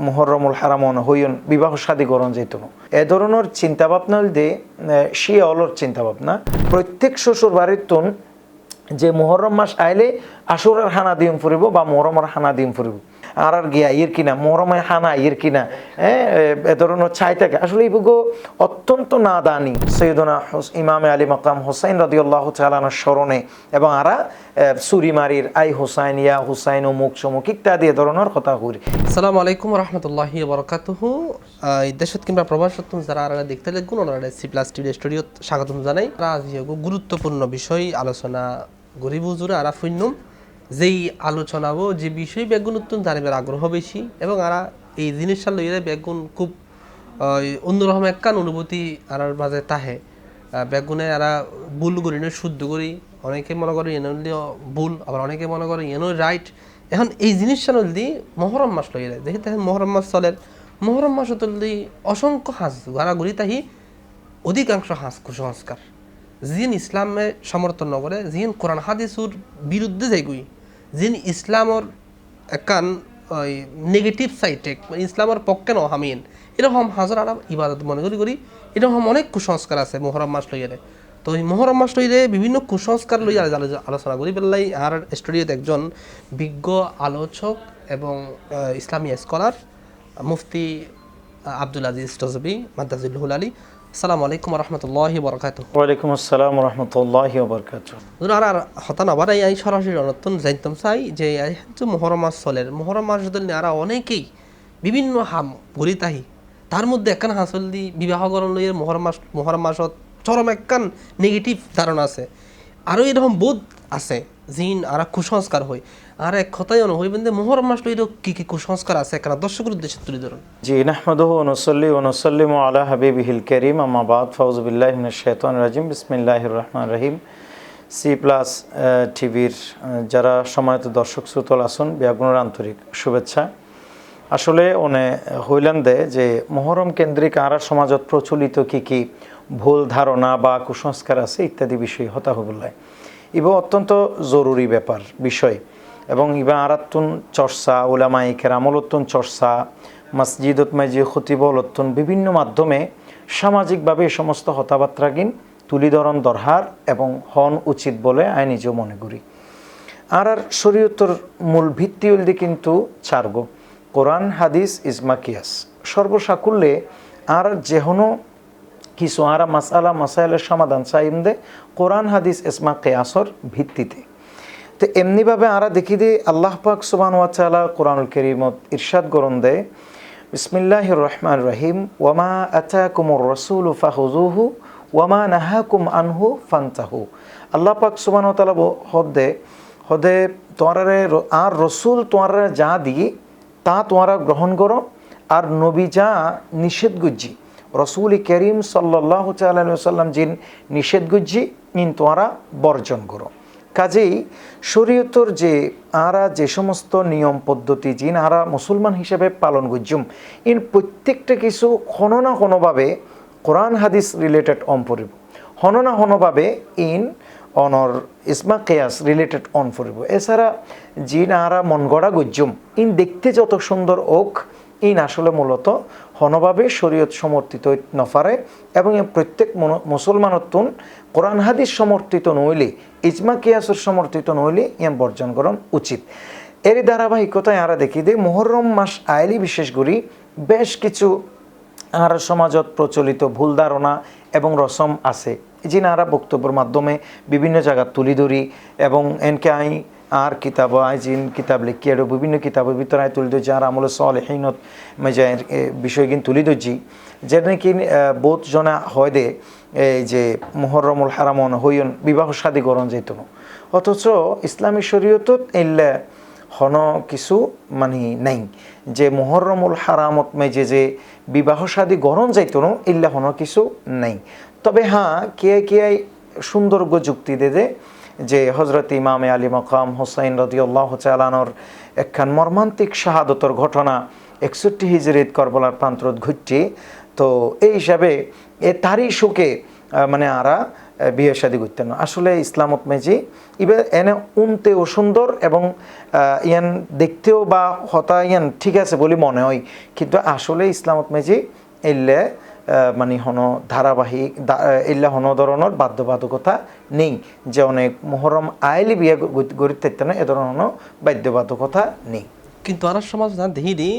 মুহররমুল হারামন হইন বিবাহ শাদী গরণ যেত এ ধরনের চিন্তা ভাবনা হইতে সে অলর চিন্তা ভাবনা প্রত্যেক শ্বশুর বাড়ির তুন যে মোহরম মাস আইলে আশুরার হানা দিম ফুরিব বা মোহরমের হানা দিম ফুরিব আর গিয়া ইয়ের কিনা মোহরমে হানা ইয়ের কিনা হ্যাঁ এ ধরনের ছাই থাকে। আসলে এই বুগো অত্যন্ত না দানি সৈয়দনা ইমামে আলী মাকাম হোসাইন রদিউল্লাহ চালানোর স্মরণে এবং আরা সুরিমারির আই হোসাইন, ইয়া হুসাইন ও মুখ সমুখ ইত্যাদি এ ধরনের কথা করি আসসালামু আলাইকুম রহমতুল্লাহি বরকাতুহু। দেশত কিংবা প্রবাসত যারা আর দেখতে লাগুন ওনারা সি প্লাস টিভি স্টুডিওত স্বাগতম জানাই। আজ গুরুত্বপূর্ণ বিষয়, আলোচনা গরিব হুজুরে, আরা ফুন্নম। যেই আলোচনাবো যে বিষয় বেগুন উত্তম জানিবার আগ্রহ বেশি এবং আরা এই জিনিসটা লইলে বেগুন খুব অন্যরকম একখান অনুভূতি আর মাঝে তাহে। বেগুনে আরা ভুল করি না, শুদ্ধ করি। অনেকে মনে করে এনে ভুল, আবার অনেকে মনে করে এনো রাইট এখন এই জিনিসটা নদী মহরম মাস লইলে দেখি দেখেন মহরম মাস চলের মহরম মাস তুলদি অসংখ্য হাঁস ঘোরাঘুরি তাহি অধিকাংশ হাঁস কুসংস্কার। যিন ইসলামে সমর্থন নকরে যিন কোরআন, হাদিসুর বিরুদ্ধে যাইগুই যিন ইসলামর একান, ওই নেগেটিভ সাইটে ইসলামের পক্ষে ন হামিন এরকম হাজার আরাম ইবাদত মনে করি করি। এরকম অনেক কুসংস্কার আছে মোহরম মাস লইয়ারে। তো এই মোহরম মাস লইলে বিভিন্ন কুসংস্কার লইয়া আলো- আলোচনা করি। পেলাই আর স্টুডিওতে একজন বিজ্ঞ আলোচক এবং ইসলামী স্কলার মুফতি আব্দুল আজিজ টজবি মাদ্দাজুল্লাহুল আলী। আসসালামু আলাইকুম রহমতুল্লাহি বরকাত ওয়ালাইকুম আসসালাম রহমতুল্লাহ বরকাত আর আর হতান আবার এই সরাসরি অনতন জানতাম চাই যে মহরম মাস চলের মহরম মাস যদি আর অনেকেই বিভিন্ন হাম ঘুরি তাহি তার মধ্যে একখান হাসল দি বিবাহ করণ লইয়ে মহরম মাস মহরম মাসত চরম একখান নেগেটিভ ধারণা আছে। আরও এরকম বোধ আছে। জিন আর কুসংস্কার হয়। আর এক কথাই অন হইবেন যে মহরম মাস লইলেও কি কি কুসংস্কার আছে? একখানা দর্শকের উদ্দেশ্যে তুলে ধরুন। জি, নাহমাদুহু ওয়া নুসাল্লি ওয়া নুসাল্লিমু আলা হাবিবিহিল কারীম, আম্মা বাদ, ফাউযু বিল্লাহি মিনাশ শাইতানির রাজিম, বিসমিল্লাহির রহমানির রহিম। সি প্লাস টিভির যারা সময়ত দর্শক শ্রোতল আসুন ব্যাগুণের আন্তরিক শুভেচ্ছা। আসলে ওনে হইলেন দে যে মহরম কেন্দ্রিক আরা সমাজত প্রচলিত কি কি ভুল ধারণা বা কুসংস্কার আছে ইত্যাদি বিষয় হতা হবুল্লায় ইবা অত্যন্ত জরুরি ব্যাপার, বিষয়। এবং ইবা আরাত্তুন চর্চা ওলামাই কেরামলত্তুন চর্চা মসজিদত মাইজি খতিবলত্তুন বিভিন্ন মাধ্যমে সামাজিকভাবে এই সমস্ত হতাবার্তাগিন তুলিধরণ দরহার এবং হন উচিত বলে আই নিজেও মনে করি। আর আর শরীয়তর মূল ভিত্তি হলদি কিন্তু চারগো কোরআন, হাদিস, ইজমা, কিয়াস। সর্বসাকুল্যে আর যেহনো আরা মাসালা, মাসাইলের সমাধান চাইম দে, কোরআন, হাদিস, ইসমা, কেয়াসর ভিত্তিতে। তো এমনিভাবে আরা দেখি দে, আল্লাহ পাক সুবান ওয়াচালা কোরআনুল করিমত ইরশাদ গরম দেয় বিসমিল্লাহ রহমান রহিম, ওয়ামা আতা কুমর রসুল ফাহুজুহু ওয়ামা নাহাকুম আনহু ফান্তাহু। আল্লাহ পাক সুবান ওয়াতালা হদে হদে তোমারে আর রসুল তোমারে যা দিয়ে তা তোমারা গ্রহণ করো, আর নবী যা নিষেধ রসুল করিম সাল্লাহ সাল্লাম জিন নিষেধ গুজ্জি ইন তোমারা বর্জন করো। কাজেই শরীয়তর যে আরা, যে সমস্ত নিয়ম পদ্ধতি জিন আরা মুসলমান হিসেবে পালন গুজ্জুম, ইন প্রত্যেকটা কিছু কোনো না কোনোভাবে কোরআন হাদিস রিলেটেড অন পড়িব হন না হনভাবে ইন অনর ইসমা কেয়াস রিলেটেড অন পড়িব এছাড়া জিন আরা মন গড়া গুজ্জুম, ইন দেখতে যত সুন্দর ওক ইন আসলে মূলত হনভাবে শরীয়ত সমর্থিত নফারে এবং প্রত্যেক মন- মুসলমানত্বন কোরআন হাদিস সমর্থিত নইলে, ইজমা কিয়াসের সমর্থিত নইলে ইয়ান বর্জন করণ উচিত। এর ধারাবাহিকতায় আরা দেখি যে মোহরম মাস আইলি বিশেষ করি বেশ কিছু আর সমাজত প্রচলিত ভুল ধারণা এবং রসম আছে। যিনারা বক্তব্যের মাধ্যমে বিভিন্ন জায়গা তুলি ধরি এবং এনকে আই আর কিতাব আইজিন, কিতাব লিখি আর বিভিন্ন কিতাবের ভিতরে আই তুলি ধরছি আর আমলে মেজায়ের বিষয় কিন্তু তুলি ধরছি। যে নাকি বোধ জনা হয় দে এই যে মোহরমুল হারামন হইয়ন, বিবাহ শাদী করণ যেত। অথচ ইসলামী শরীয়তত এল্লা হন কিছু মানে নাই। যে মোহরমুল হারামত মেজে যে বিবাহ শাদী গরণ যাইত না ইল্লা হন কিছু নাই। তবে হ্যাঁ কে কে সুন্দর যুক্তি দে দে যে হজরত ইমামে আলী মকাম হোসাইন রদিউল্লাহ চালানোর একখান মর্মান্তিক শাহাদতর ঘটনা একষট্টি হিজরিত করবলার প্রান্তরত ঘটছে। তো এই হিসাবে এ তারই শোকে মানে আরা বিয়ে শাদি করতেন। না আসলে ইসলামত মেজি ইবে এনে উনতেও সুন্দর এবং ইয়ান দেখতেও বা হতা ইয়ান ঠিক আছে বলে মনে হয়। কিন্তু আসলে ইসলামত মেজি এলে মানে হন ধারাবাহিক এল্লা হন ধরনের বাধ্যবাধকতা নেই। যে অনেক মহরম আইলি বিয়ে গরিব থাকতে না এ ধরনের বাধ্যবাধকতা নেই। কিন্তু আর সমাজ না দেহিরি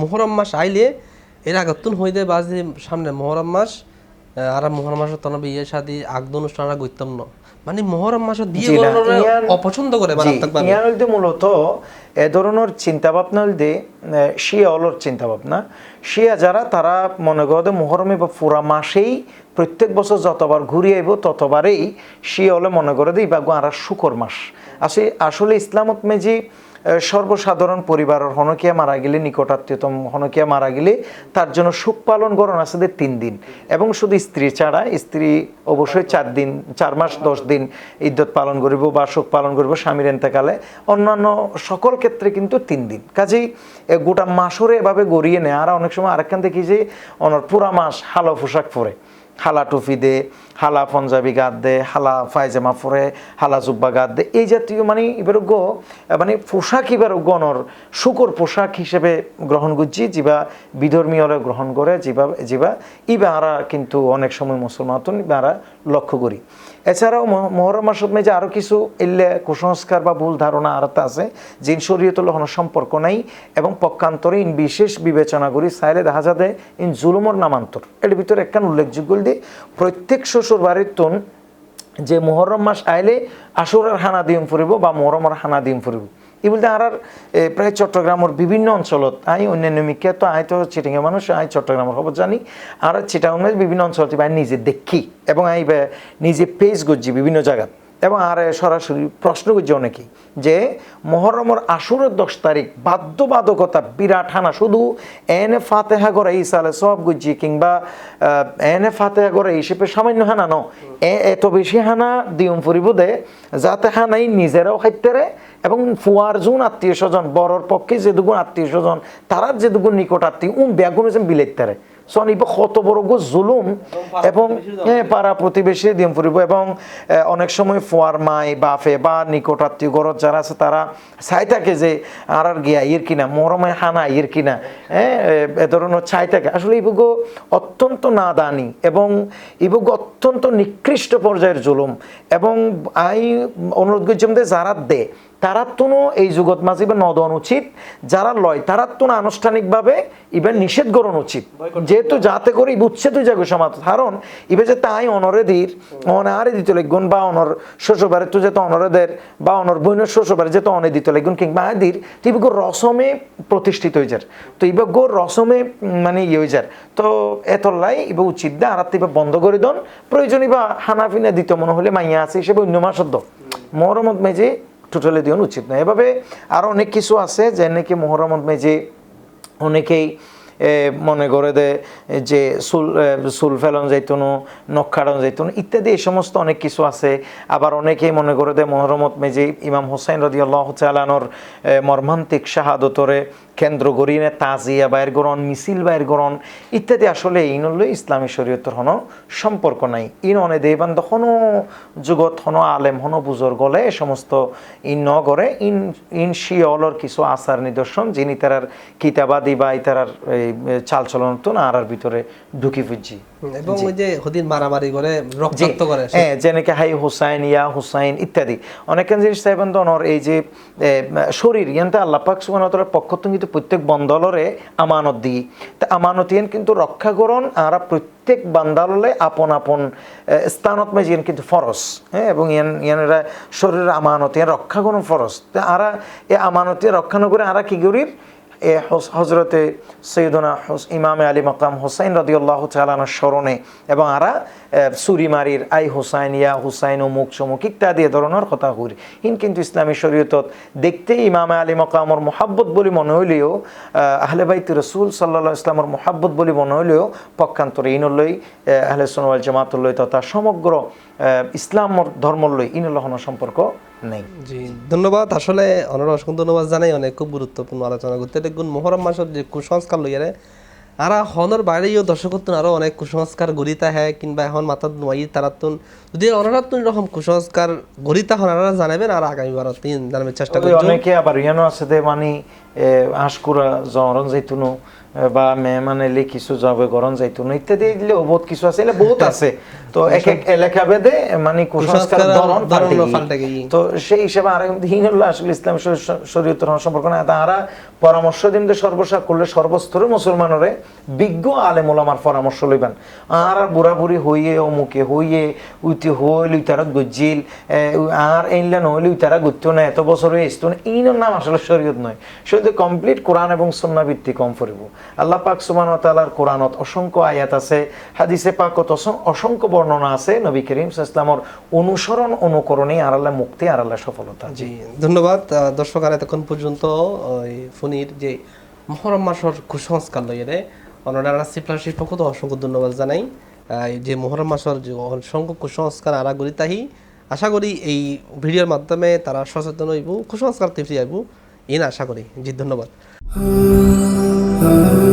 মোহরম মাস আইলে এর আগতুন হইতে বাজে সামনে মোহরম মাস আর মোহরম মাসের তখন বিয়ে শাদি আগদ অনুষ্ঠান আর গইতাম না। মানে মোহরম মাসের বিয়ে ইয়ান- অপছন্দ করে মারাত্মকভাবে ইয়ান হইতে মূলত এ ধরনের চিন্তা ভাবনা হইতে শিয়া অলর চিন্তা ভাবনা শিয়া যারা তারা মনে করে মোহরমে বা পুরা মাসেই প্রত্যেক বছর যতবার ঘুরে আইব ততবারেই শিয়া হলে মনে করে দিই বা আর শুকর মাস। আসলে আসলে ইসলামত মেজি সর্বসাধারণ পরিবারের হনকিয়া মারা গেলে, নিকটাত্মীয়তম হনকিয়া মারা গেলে তার জন্য সুখ পালন করণ আছে তিন দিন। এবং শুধু স্ত্রী ছাড়া, স্ত্রী অবশ্যই চার দিন, চার মাস, দশ দিন ইদ্যত পালন করিব বা শোক পালন করিব স্বামীর এন্তেকালে। অন্যান্য সকল ক্ষেত্রে কিন্তু তিন দিন। কাজেই গোটা মাসরে এভাবে গড়িয়ে নেয়। আর অনেক সময় আরেকখান দেখি যে, অনর পুরা মাস হালো পোশাক পরে। হালা টুফি দে, হালা পঞ্জাবি গাত দে, হালা ফায়জামা ফুরে হালা জুব্বা গাত দে, এই জাতীয় মানে এবার গ মানে পোশাক এবার গণর শুকর পোশাক হিসেবে গ্রহণ করছি, যিবা বিধর্মীয়রা গ্রহণ করে, যিবা যিবা ইবা আরা কিন্তু অনেক সময় মুসলমান ইবা আরা লক্ষ্য করি। এছাড়াও মহ- মহরম মাসুদ মেজে আরও কিছু ইল্লে কুসংস্কার বা ভুল ধারণা আরতে আছে জিন শরীয়তুল কোনো সম্পর্ক নাই এবং পক্ষান্তরে ইন বিশেষ বিবেচনা করি সাইলে দেখা যাবে ইন জুলুমর নামান্তর। এর ভিতরে একখান উল্লেখযোগ্য দিয়ে প্রত্যেক শ্বশুর বাড়ির তুন যে মোহরম মাস আইলে আসুরের হানা দিম ফুরিব বা মোহরমর হানা দিম ফুরিব। এই বলতে আর প্রায় চট্টগ্রামের বিভিন্ন অঞ্চলত আই অন্যান্য বিখ্যাত তো আই তো চিটিংয়ের মানুষ, আই চট্টগ্রামের খবর জানি। আর চিটাংয়ের বিভিন্ন অঞ্চলত আই নিজে দেখি এবং আই নিজে পেজ করছি বিভিন্ন জায়গাত। এবং আর সরাসরি প্রশ্ন করছি অনেকেই যে মহরমর আসরের দশ তারিখ বাধ্যবাধকতা বিরাট হানা। শুধু এনে ফাতেহা করে এই সালে সব গুজি কিংবা এনে ফাতেহা করে এই হিসেবে সামান্য হানা ন। এত বেশি হানা, দিয়ম ফুরিব দে যাতে হানাই নিজেরাও খাইতেরে এবং ফুয়ার জুন আত্মীয় স্বজন বড়র পক্ষে যে আত্মীয় স্বজন, তারার যে নিকট আত্মীয়, উম ব্যাগুন বিলাইতারে সন ইব কত বড় গো জুলুম। এবং পাড়া প্রতিবেশী দিম ফুরিব। এবং অনেক সময় ফোয়ার মাই বাফে বা নিকট আত্মীয় গরজ যারা আছে তারা চাই থাকে যে আর আর গিয়া ইয়ের কিনা মরমে হানা ইয়ের কিনা? হ্যাঁ এ ধরনের চাই থাকে। আসলে ইবুগ অত্যন্ত নাদানি এবং ইবুগ অত্যন্ত নিকৃষ্ট পর্যায়ের জুলুম। এবং আই অনুরোধ করছিলাম যে যারা দে তারার তো এই যুগত মাঝে ইবে নদন উচিত যারা লয় তারার তো আনুষ্ঠানিকভাবে ইবে নিষেধ করণ উচিত। যেহেতু যাবে সমাজ, কারণ ইবে যে তাই অনরে দির অনারে দিতে লাগগুন বা অনর শ্বশুরবারে তো যেত অনরেদের বা অনর বইনের শ্বশুরবারে যেত অনে দিতে লাগগুন কিংবা আদির তো ইবে গো রসমে প্রতিষ্ঠিত হয়ে যার। তো ইবে গো রসমে মানে ইয়ে হয়ে যার। তো এতলাই ইবে উচিত দে আর ইবে বন্ধ করে দন, প্রয়োজন ইবা হানাফিনা দিত, মনে হলে মাইয়া আছে হিসেবে অন্য মাসদ্দ মহরমত মেজে টোটালি দিন উচিত নয় এভাবে আরও অনেক কিছু আছে যে নাকি মোহরমত মেজে অনেকেই মনে করে দে, যে সুল সুল ফেলন যাইতনো নক্ষাড়ন যাইতনো ইত্যাদি এই সমস্ত অনেক কিছু আছে। আবার অনেকেই মনে করে দে মহরমত মেজি ইমাম হোসাইন রদি আল্লাহ চালানোর মর্মান্তিক শাহাদতরে কেন্দ্র গরিনে তাজিয়া বাইর গরণ মিছিল বাইর গরণ ইত্যাদি আসলে ইন হলো ইসলামী শরীয়তের হনো সম্পর্ক নাই। ইন অনে দেবান্ধ হনো যুগত হনো আলেম হনো বুজর গলে এ সমস্ত ইন ন করে ইন ইন শিয়লর কিছু আচার নিদর্শন যিনি তারার কিতাবাদি বা ইতারার এই চাল চলন তো না আর ভিতরে ঢুকি ফুজি এবং ওই যে হদিন মারামারি করে রক্তাক্ত করে হ্যাঁ যেনেকে হাই হুসাইন ইয়া হুসাইন ইত্যাদি। অনেক জিনিস চাইবেন তো অনর এই যে শরীর ইয়ান্তে আল্লাহ পাক সুবহানাহু পক্ষ থেকে কিন্তু প্রত্যেক বন্দলরে আমানত দিই। তা আমানত ইয়ান কিন্তু রক্ষা করণ আর প্রত্যেক বান্দাললে আপন আপন স্থানত মে জিয়ান কিন্তু ফরজ। হ্যাঁ এবং ইয়ান ইয়ানেরা শরীরের আমানত ইয়ান রক্ষা করণ ফরজ। তা আরা এ আমানত ইয়ান রক্ষা নকরে আরা কি করির এ হজরতে সৈয়দনা হোস- ইমামে আলী মকাম হোসাইন রদিউল্লাহ চালানোর স্মরণে এবং আরা সুরিমারির আই হুসাইন ইয়া হুসাইন অমুক চমুক ইত্যাদি ধরনের কথা করি হিন কিন্তু ইসলামী শরীয়তত দেখতে ইমামে আলী মকামর মোহাব্বত বলে মনে হইলেও আহ, আহলে বাইত রসুল সাল্লাহ ইসলামর মোহাব্বত বলে মনে হইলেও পক্ষান্তরে ইনলই আহলে সোনওয়াল জামাতুল্লই তথা সমগ্র ইসলামর ধর্মলই ইনল্লাহন সম্পর্ক নেই। জি। ধন্যবাদ। আসলে অনার অসংখ্য ধন্যবাদ জানাই। অনেক খুব গুরুত্বপূর্ণ আলোচনা করতে। দেখুন মোহরম মাসের যে কুসংস্কার লইয়ারে আর হনর বাইরেও দর্শকত্বন আরও অনেক কুসংস্কার গড়িতা হ্যাঁ কিংবা এখন মাথাত নোয়াই তারাতুন যদি অনারাতুন এরকম কুসংস্কার গড়িতা হন আর জানাবেন আর আগামী বার তিন জানাবের চেষ্টা করছি। অনেকে আবার ইয়ানো আছে দে মানে হাঁসকুড়া জরন বা মেহমান এলে কিছু যাবে গরম যাইতুনো ইত্যাদি এগুলো বহুত কিছু আছে এগুলো বহুত আছে। তো এক এক এলাকা ভেদে মানে কুসংস্কার ধরন পাল্টে। তো সেই হিসেবে আর হিনুল্লাহ আসলে ইসলাম শরীয়তের সম্পর্ক না তারা পরামর্শ দিন যে সর্বসা করলে সর্বস্তরে মুসলমানরে বিজ্ঞ আলেম ওলামার পরামর্শ লইবেন। আর বুড়া বুড়ি হইয়ে অমুকে হইয়ে উইতে হইল তারা গজ্জিল আর এইনলেন হইল তারা গুত্ত না এত বছর হয়ে আসতো না। ইনোর নাম আসলে শরীয়ত নয়। শুধু কমপ্লিট কোরআন এবং সন্না ভিত্তিক কম ফুরিব আল্লাহ পাক সুমান তালার কোরআনত অসংখ্য আয়াত আছে, হাদিসে পাকত অসংখ্য বর্ণনা আছে, নবী করিম ইসলামর অনুসরণ, অনুকরণে আর আল্লাহ মুক্তি, আর আল্লাহ সফলতা। জি, ধন্যবাদ। দর্শক, আর এতক্ষণ পর্যন্ত, ওই ফোনির যে মহরম মাসর কুসংস্কার লইয়ে অনারা সিপ্লাসির পক্ষ তো অসংখ্য ধন্যবাদ জানাই। যে মহরম মাসর যে অসংখ্য কুসংস্কার আরা করি তাহি, আশা করি এই ভিডিওর মাধ্যমে তারা সচেতন হইব, কুসংস্কার তৈরি আইব এই না আশা করি। জি, ধন্যবাদ। Oh